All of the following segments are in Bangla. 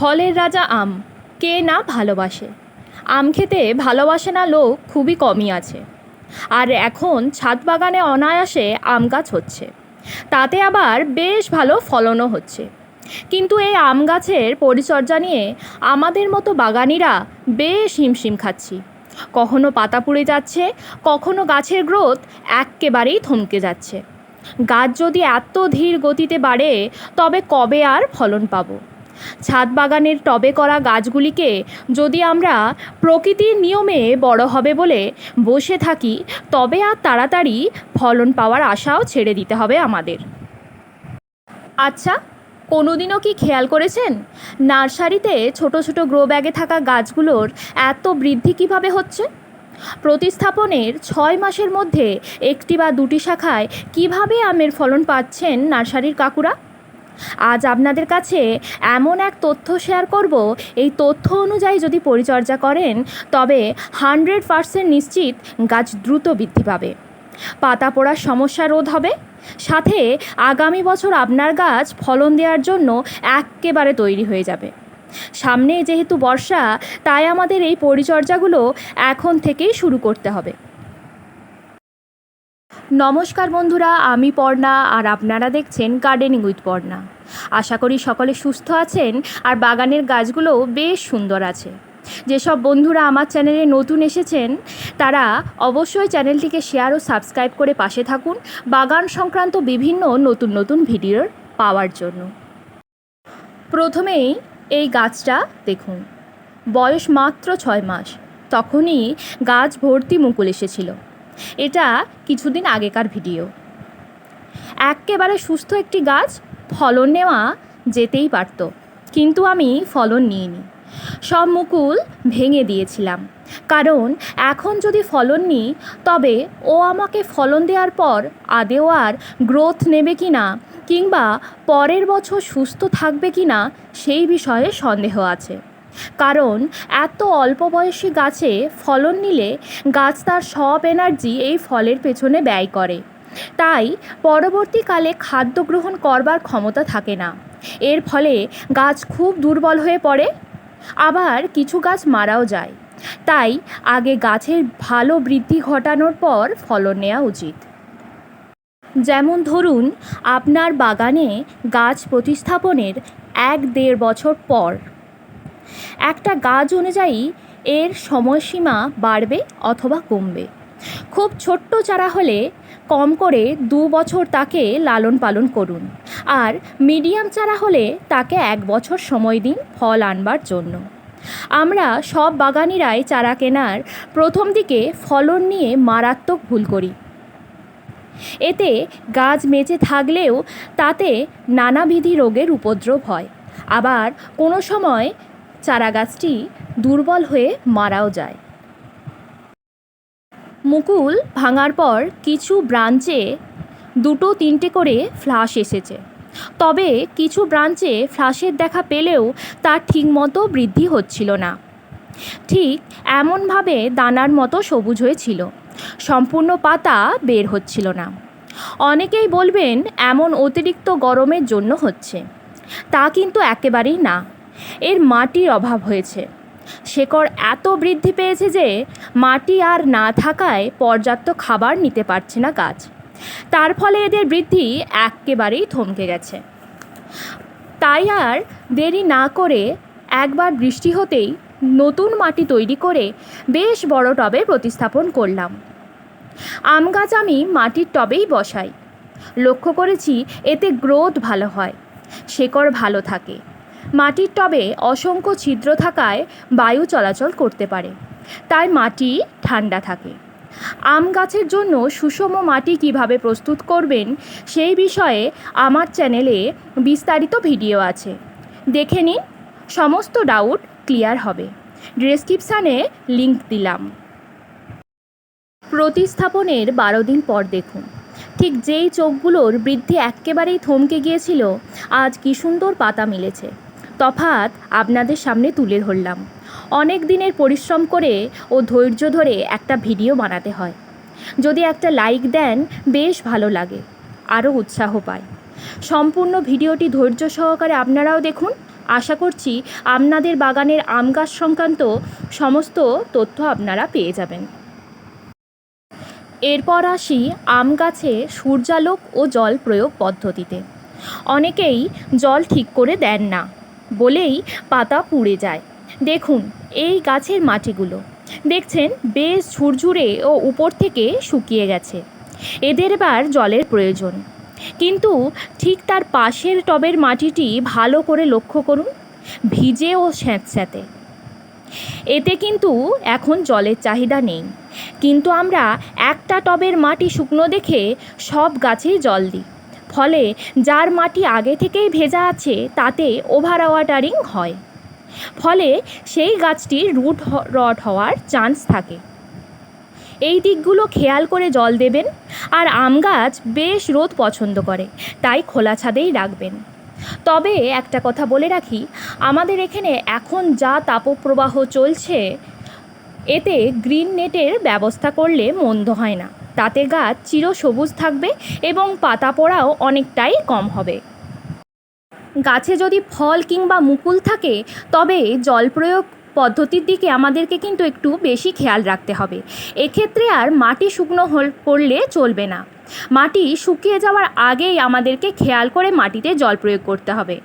ফলের রাজা আম, কে না ভালোবাসে? আম খেতে ভালোবাসে না লোক খুবই কমই আছে। আর এখন ছাদ বাগানে অনায়াসে আম গাছ হচ্ছে। তাতে আবার বেশ ভালো ফলনও হচ্ছে। কিন্তু এই আম গাছের পরিচর্যা নিয়ে আমাদের মতো বাগানিরা বেশ হিমশিম খাচ্ছি। কখনো পাতা পুড়ে যাচ্ছে, কখনো গাছের গ্রোথ এক্কেবারেই থমকে যাচ্ছে। গাছ যদি এত ধীর গতিতে বাড়ে, তবে কবে আর ফলন পাবো? ছাদ বাগানের টবে করা গাছগুলিকে যদি আমরা প্রকৃতির নিয়মে বড় হবে বলে বসে থাকি, তবে আর তাড়াতাড়ি ফলন পাওয়ার আশাও ছেড়ে দিতে হবে আমাদের। আচ্ছা কোনোদিনও কি খেয়াল করেছেন? নার্সারিতে ছোট ছোট গ্রো ব্যাগে থাকা গাছগুলোর এত বৃদ্ধি কীভাবে হচ্ছে? প্রতিস্থাপনের ছয় মাসের মধ্যে একটি বা দুটি শাখায় কীভাবে আমের ফলন পাচ্ছেন নার্সারির কাকুরা? আজ আপনাদের কাছে এমন এক তথ্য শেয়ার করব। এই তথ্য অনুযায়ী যদি পরিচর্যা করেন, তবে হান্ড্রেড পারসেন্ট নিশ্চিত গাছ দ্রুত বৃদ্ধি পাবে। পাতা পোড়ার সমস্যা রোধ হবে। সাথে আগামী বছর আপনার গাছ ফলন দেওয়ার জন্য এক্কেবারে তৈরি হয়ে যাবে। সামনে যেহেতু বর্ষা, তাই আমাদের এই পরিচর্যাগুলো এখন থেকেই শুরু করতে হবে। নমস্কার বন্ধুরা, আমি পর্ণা আর আপনারা দেখছেন গার্ডেনিং উইথ পর্ণা। আশা করি সকলে সুস্থ আছেন আর বাগানের গাছগুলো বেশ সুন্দর আছে। যেসব বন্ধুরা আমার চ্যানেলে নতুন এসেছেন, তারা অবশ্যই চ্যানেলটিকে শেয়ার ও সাবস্ক্রাইব করে পাশে থাকুন বাগান সংক্রান্ত বিভিন্ন নতুন নতুন ভিডিওর পাওয়ার জন্য। প্রথমেই এই গাছটা দেখুন, বয়স মাত্র ছয় মাস, তখনই গাছ ভর্তি মুকুল এসেছিল। এটা কিছুদিন আগেকার ভিডিও। এক্কেবারে সুস্থ একটি গাছ, ফলন নেওয়া যেতেই পারত, কিন্তু আমি ফলন নিইনি। সব মুকুল ভেঙে দিয়েছিলাম। কারণ এখন যদি ফলন নিই, তবে ও আমাকে ফলন দেওয়ার পর আদেও আর গ্রোথ নেবে কি না, কিংবা পরের বছর সুস্থ থাকবে কি না, সেই বিষয়ে সন্দেহ আছে। কারণ এত অল্প বয়সী গাছে ফলন নিলে গাছ তার সব এনার্জি এই ফলের পেছনে ব্যয় করে। তাই পরবর্তীকালে খাদ্য গ্রহণ করবার ক্ষমতা থাকে না। এর ফলে গাছ খুব দুর্বল হয়ে পড়ে। আবার কিছু গাছ মারাও যায়। তাই আগে গাছের ভালো বৃদ্ধি ঘটানোর পর ফলন নেওয়া উচিত। যেমন ধরুন, আপনার বাগানে গাছ প্রতিস্থাপনের এক দেড় বছর পর একটা গাছ অনুযায়ী এর সময়সীমা বাড়বে অথবা কমবে। খুব ছোট্ট চারা হলে কম করে দু বছর তাকে লালন পালন করুন। আর মিডিয়াম চারা হলে তাকে এক বছর সময় দিন ফল আনবার জন্য। আমরা সব বাগানিরাই চারা কেনার প্রথম দিকে ফলন নিয়ে মারাত্মক ভুল করি। এতে গাছ বেঁচে থাকলেও তাতে নানাবিধি রোগের উপদ্রব হয়। আবার কোনো সময় চারা গাছটি দুর্বল হয়ে মারাও যায়। মুকুল ভাঙার পর কিছু ব্রাঞ্চে দুটো তিনটে করে ফ্লাশ এসেছে। তবে কিছু ব্রাঞ্চে ফ্লাশের দেখা পেলেও তার ঠিকমতো বৃদ্ধি হচ্ছিল না। ঠিক এমনভাবে দানার মতো সবুজ হয়েছিল। সম্পূর্ণ পাতা বের হচ্ছিল না। অনেকেই বলবেন, এমন অতিরিক্ত গরমের জন্য হচ্ছে। তা কিন্তু একেবারেই না। এর মাটির অভাব হয়েছে। শেকড় এত বৃদ্ধি পেয়েছে যে মাটি আর না থাকায় পর্যাপ্ত খাবার নিতে পারছে না গাছ। তার ফলে এদের বৃদ্ধি একেবারেই থমকে গেছে। তাই আর দেরি না করে একবার বৃষ্টি হতেই নতুন মাটি তৈরি করে বেশ বড় টবে প্রতিস্থাপন করলাম। আম গাছ আমি মাটির টবেই বসাই। লক্ষ্য করেছি এতে গ্রোথ ভালো হয়, শেকড় ভালো থাকে। মাটির টবে অসংখ্য ছিদ্র থাকায় বায়ু চলাচল করতে পারে। তাই মাটি ঠান্ডা থাকে। আম গাছের জন্য সুষম মাটি কীভাবে প্রস্তুত করবেন, সেই বিষয়ে আমার চ্যানেলে বিস্তারিত ভিডিও আছে। দেখে নিন, সমস্ত ডাউট ক্লিয়ার হবে। ডেসক্রিপশানে লিংক দিলাম। প্রতিস্থাপনের বারো দিন পর দেখুন। ঠিক যেই চোখগুলোর বৃদ্ধি একেবারেই থমকে গিয়েছিল, আজ কি সুন্দর পাতা মিলেছে। তফাৎ আপনাদের সামনে তুলে ধরলাম। অনেক দিনের পরিশ্রম করে ও ধৈর্য ধরে একটা ভিডিও বানাতে হয়। যদি একটা লাইক দেন, বেশ ভালো লাগে, আরও উৎসাহ পায়। সম্পূর্ণ ভিডিওটি ধৈর্য সহকারে আপনারাও দেখুন। আশা করছি আপনাদের বাগানের আম গাছ সংক্রান্ত সমস্ত তথ্য আপনারা পেয়ে যাবেন। এরপর আসি আম গাছে সূর্যালোক ও জল প্রয়োগ পদ্ধতিতে। অনেকেই জল ঠিক করে দেন না। বলেই পাতা পুড়ে যায়। দেখুন এই গাছের মাটিগুলো। দেখছেন বেশ ঝুরঝুরে ও উপর থেকে শুকিয়ে গেছে। এদের এবার জলের প্রয়োজন। কিন্তু ঠিক তার পাশের টবের মাটিটি ভালো করে লক্ষ্য করুন। ভিজে ও স্যাঁতস্যাঁতে। এতে কিন্তু এখন জলের চাহিদা নেই। কিন্তু আমরা একটা টবের মাটি শুকনো দেখে সব গাছেই জল দিই। ফলে যার মাটি আগে থেকেই ভেজা আছে, তাতে ওভার ওয়াটারিং হয়। ফলে সেই গাছটির রুট রড হওয়ার চান্স থাকে। এই দিকগুলো খেয়াল করে জল দেবেন, আর আম গাছ বেশ রোদ পছন্দ করে, তাই খোলা ছাদেই রাখবেন। তবে একটা কথা বলে রাখি, আমাদের এখানে এখন যা তাপপ্রবাহ চলছে, এতে গ্রিন নেটের ব্যবস্থা করলে মন্দ হয় না। তাতে গাছ চিরসবুজ থাকবে এবং পাতা পড়াও অনেকটাই কম হবে। গাছে যদি ফল কিংবা মুকুল থাকে, তবে জল প্রয়োগ পদ্ধতির দিকে আমাদেরকে কিন্তু একটু বেশি খেয়াল রাখতে হবে। এক্ষেত্রে আর মাটি শুকনো হল করলে চলবে না। মাটি শুকিয়ে যাওয়ার আগেই আমাদেরকে খেয়াল করে মাটিতে জল প্রয়োগ করতে হবে।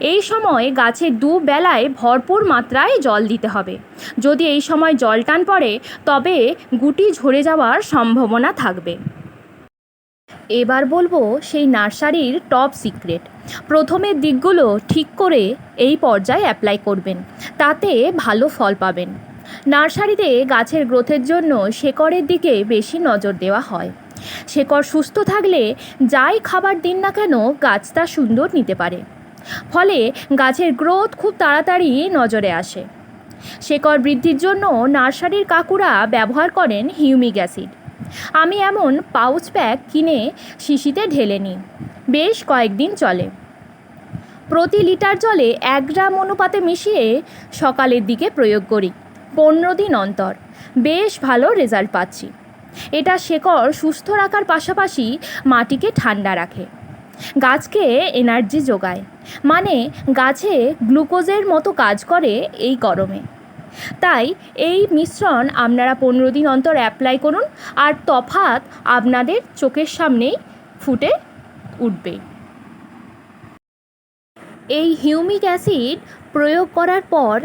এই সময় গাছে দু বেলায় ভরপুর মাত্রায় জল দিতে হবে। যদি এই সময় জল টান পড়ে, তবে গুটি ঝরে যাওয়ার সম্ভাবনা থাকবে। এবার বলব সেই নার্সারির টপ সিক্রেট। প্রথমের দিকগুলো ঠিক করে এই পর্যায়ে অ্যাপ্লাই করবেন। তাতে ভালো ফল পাবেন। নার্সারিতে গাছের গ্রোথের জন্য শেকড়ের দিকে বেশি নজর দেওয়া হয়। শেকড় সুস্থ থাকলে যাই খাবার দিন না কেন গাছ তা সুন্দর নিতে পারে। ফলে গাছের গ্রোথ খুব তাড়াতাড়ি নজরে আসে। শেকড় বৃদ্ধির জন্য নার্সারির কাকুরা ব্যবহার করেন হিউমিক অ্যাসিড। আমি এমন পাউচ প্যাক কিনে শিশিতে ঢেলে নিই। বেশ কয়েকদিন চলে। প্রতি লিটার জলে এক গ্রাম অনুপাতে মিশিয়ে সকালের দিকে প্রয়োগ করি, পনেরো দিন অন্তর। বেশ ভালো রেজাল্ট পাচ্ছি। এটা শেকড় সুস্থ রাখার পাশাপাশি মাটিকে ঠান্ডা রাখে। গাছকে এনার্জি যোগায়। মানে গাছে গ্লুকোজের মতো কাজ করে এই গরমে। তাই এই মিশ্রণ আপনারা পনেরো দিন অন্তর অ্যাপ্লাই করুন আর তফাৎ আপনাদের চোখের সামনেই ফুটে উঠবে। এই হিউমিক অ্যাসিড প্রয়োগ করার পর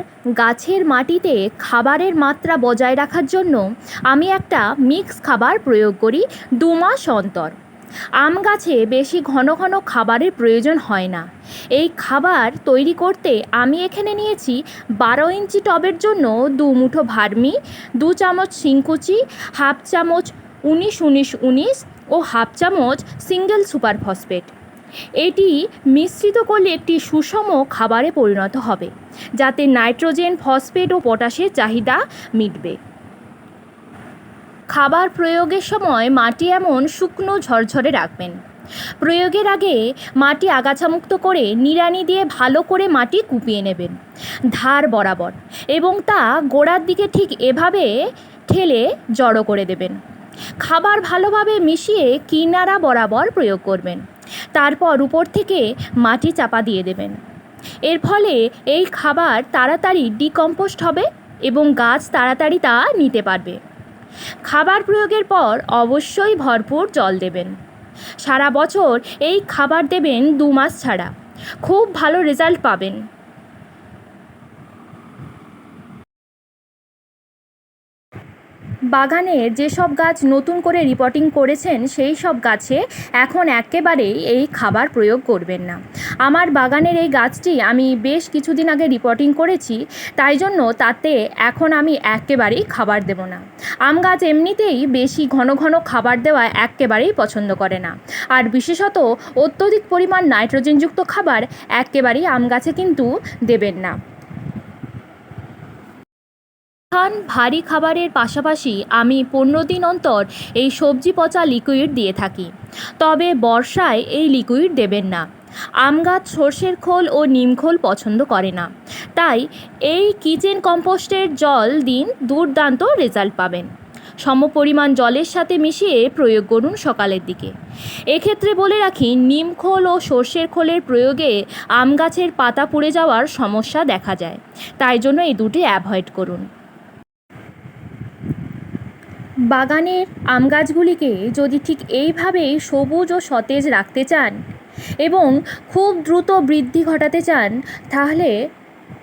গাছের মাটিতে খাবারের মাত্রা বজায় রাখার জন্য আমি একটা মিক্স খাবার প্রয়োগ করি দু মাস অন্তর। আম গাছে বেশি ঘন ঘন খাবারের প্রয়োজন হয় না। এই খাবার তৈরি করতে আমি এখানে নিয়েছি বারো ইঞ্চি টবের জন্য দু মুঠো ভার্মি, দু চামচ শিংকুচি, হাফ চামচ উনিশ উনিশ উনিশ ও হাফ চামচ সিঙ্গেল সুপার ফসফেট। এটি মিশ্রিত করলে একটি সুষম খাবারে পরিণত হবে, যাতে নাইট্রোজেন, ফসফেট ও পটাশের চাহিদা মিটবে। খাবার প্রয়োগের সময় মাটি এমন শুকনো ঝরঝরে রাখবেন। প্রয়োগের আগে মাটি আগাছামুক্ত করে নিড়ানি দিয়ে ভালো করে মাটি কুপিয়ে নেবেন, ধার বরাবর, এবং তা গোড়ার দিকে ঠিক এভাবে ঠেলে জড়ো করে দেবেন। খাবার ভালোভাবে মিশিয়ে কিনারা বরাবর প্রয়োগ করবেন। তারপর উপর থেকে মাটি চাপা দিয়ে দেবেন। এর ফলে এই খাবার তাড়াতাড়ি ডিকম্পোস্ট হবে এবং গাছ তাড়াতাড়ি তা নিতে পারবে। খাবার প্রয়োগের পর অবশ্যই ভরপুর জল দেবেন। সারা বছর এই খাবার দেবেন দু মাস ছাড়া। খুব ভালো রেজাল্ট পাবেন। বাগানের যেসব গাছ নতুন করে রিপোর্টিং করেছেন, সেই সব গাছে এখন একেবারেই এই খাবার প্রয়োগ করবেন না। আমার বাগানের এই গাছটি আমি বেশ কিছুদিন আগে রিপোর্টিং করেছি, তাই জন্য তাতে এখন আমি একেবারেই খাবার দেব না। আম গাছ এমনিতেই বেশি ঘন ঘন খাবার দেওয়া একেবারেই পছন্দ করে না। আর বিশেষত অত্যধিক পরিমাণ নাইট্রোজেনযুক্ত খাবার একেবারেই আম গাছে কিন্তু দেবেন না। ধান ভারী খাবারের পাশাপাশি আমি পনেরো দিন অন্তর এই সবজি পচা লিকুইড দিয়ে থাকি। তবে বর্ষায় এই লিকুইড দেবেন না। আম গাছ সর্ষের খোল ও নিমখোল পছন্দ করে না। তাই এই কিচেন কম্পোস্টের জল দিন দুর্দান্ত রেজাল্ট পাবেন। সমপরিমাণ জলের সাথে মিশিয়ে প্রয়োগ করুন সকালের দিকে। এক্ষেত্রে বলে রাখি নিমখোল ও সর্ষের খোলের প্রয়োগে আম গাছের পাতা পুড়ে যাওয়ার সমস্যা দেখা যায়। তাই জন্য এই দুটি অ্যাভয়েড করুন। বাগানের আম গাছগুলিকে যদি ঠিক এইভাবে সবুজ ও সতেজ রাখতে চান এবং খুব দ্রুত বৃদ্ধি ঘটাতে চান, তাহলে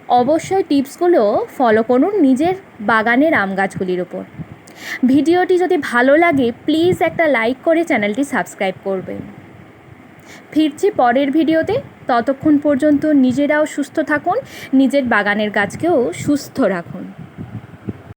অবশ্যই টিপসগুলো ফলো করুন নিজের বাগানের আম গাছগুলির ওপর। ভিডিওটি যদি ভালো লাগে, প্লিজ একটা লাইক করে চ্যানেলটি সাবস্ক্রাইব করবেন। ফিরছি পরের ভিডিওতে। ততক্ষণ পর্যন্ত নিজেরাও সুস্থ থাকুন, নিজের বাগানের গাছকেও সুস্থ রাখুন।